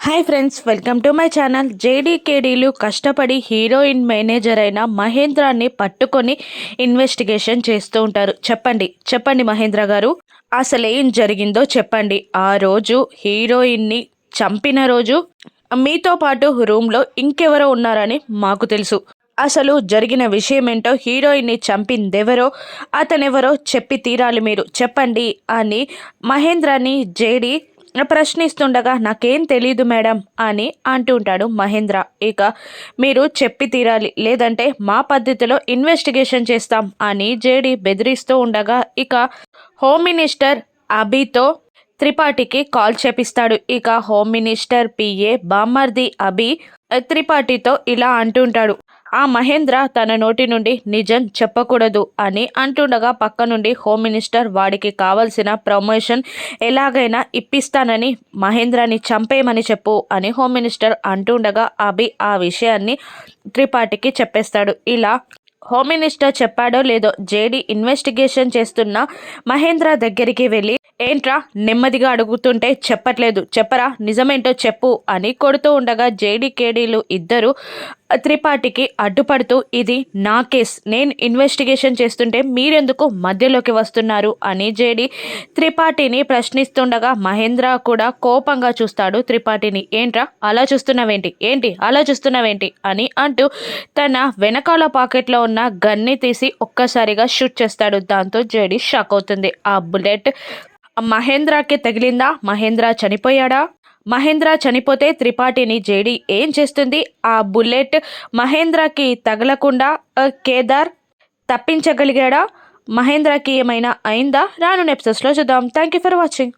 Hi friends welcome to my channel. జేడీకేడీలు కష్టపడి heroine manager అయిన మహేంద్రాన్ని పట్టుకొని ఇన్వెస్టిగేషన్ చేస్తూ ఉంటారు. చెప్పండి చెప్పండి మహేంద్ర గారు. అసలు ఏం జరిగిందో చెప్పండి. ఆ రోజు హీరోయిన్ని చంపిన రోజు మీతో పాటు రూమ్లో ఇంకెవరో ఉన్నారని మాకు తెలుసు. అసలు జరిగిన విషయం ఏంటో హీరోయిన్ని చంపిందెవరో అతనెవరో చెప్పి తీరాలి మీరు. చెప్పండి అని మహేంద్రాని జేడి ప్రశ్నిస్తుండగా నాకేం తెలీదు మేడం అని అంటుంటాడు మహేంద్ర. ఇక మీరు చెప్పి తీరాలి లేదంటే మా పద్ధతిలో ఇన్వెస్టిగేషన్ చేస్తాం అని జేడి బెదిరిస్తూ ఉండగా ఇక హోమ్ మినిస్టర్ అభితో త్రిపాఠికి కాల్ చేపిస్తాడు. ఇక హోమ్ మినిస్టర్ పిఏ బామర్ది అభి త్రిపాఠితో ఇలా అంటుంటాడు ఆ మహేంద్ర తన నోటి నుండి నిజం చెప్పకూడదు అని అంటుండగా పక్క నుండి హోమ్ మినిస్టర్ వాడికి కావలసిన ప్రమోషన్ ఎలాగైనా ఇప్పిస్తానని మహేంద్రని చంపేయమని చెప్పు అని హోమ్ మినిస్టర్ అంటుండగా అభి ఆ విషయాన్ని త్రిపాఠికి చెప్పేస్తాడు. ఇలా హోమ్ మినిస్టర్ చెప్పాడో లేదో జేడీ ఇన్వెస్టిగేషన్ చేస్తున్న మహేంద్ర దగ్గరికి వెళ్ళి ఏంట్రా నెమ్మదిగా అడుగుతుంటే చెప్పట్లేదు. చెప్పరా? నిజమేంటో చెప్పు అని కొడుతూ ఉండగా జేడీ కేడీలు ఇద్దరు త్రిపాఠికి అడ్డుపడుతూ ఇది నా కేస్. నేను ఇన్వెస్టిగేషన్ చేస్తుంటే మీరెందుకు మధ్యలోకి వస్తున్నారు? అని జేడి త్రిపాఠిని ప్రశ్నిస్తుండగా మహేంద్ర కూడా కోపంగా చూస్తాడు త్రిపాఠిని. ఏంట్రా? అలా చూస్తున్నావేంటి? ఏంటి? అలా చూస్తున్నావేంటి? అని అంటూ తన వెనకాల పాకెట్లో ఉన్న గన్ని తీసి ఒక్కసారిగా షూట్ చేస్తాడు. దాంతో జేడి షాక్ అవుతుంది. ఆ బుల్లెట్ మహేంద్రకి తగిలిందా? మహేంద్ర చనిపోయాడా? మహేంద్ర చనిపోతే త్రిపాఠిని జేడి ఏం చేస్తుంది? ఆ బుల్లెట్ మహేంద్రకి తగలకుండా కేదార్ తప్పించగలిగాడా? మహేంద్రకి ఏమైనా అయిందా? రాను నెప్సెస్లో చూద్దాం. Thank you for watching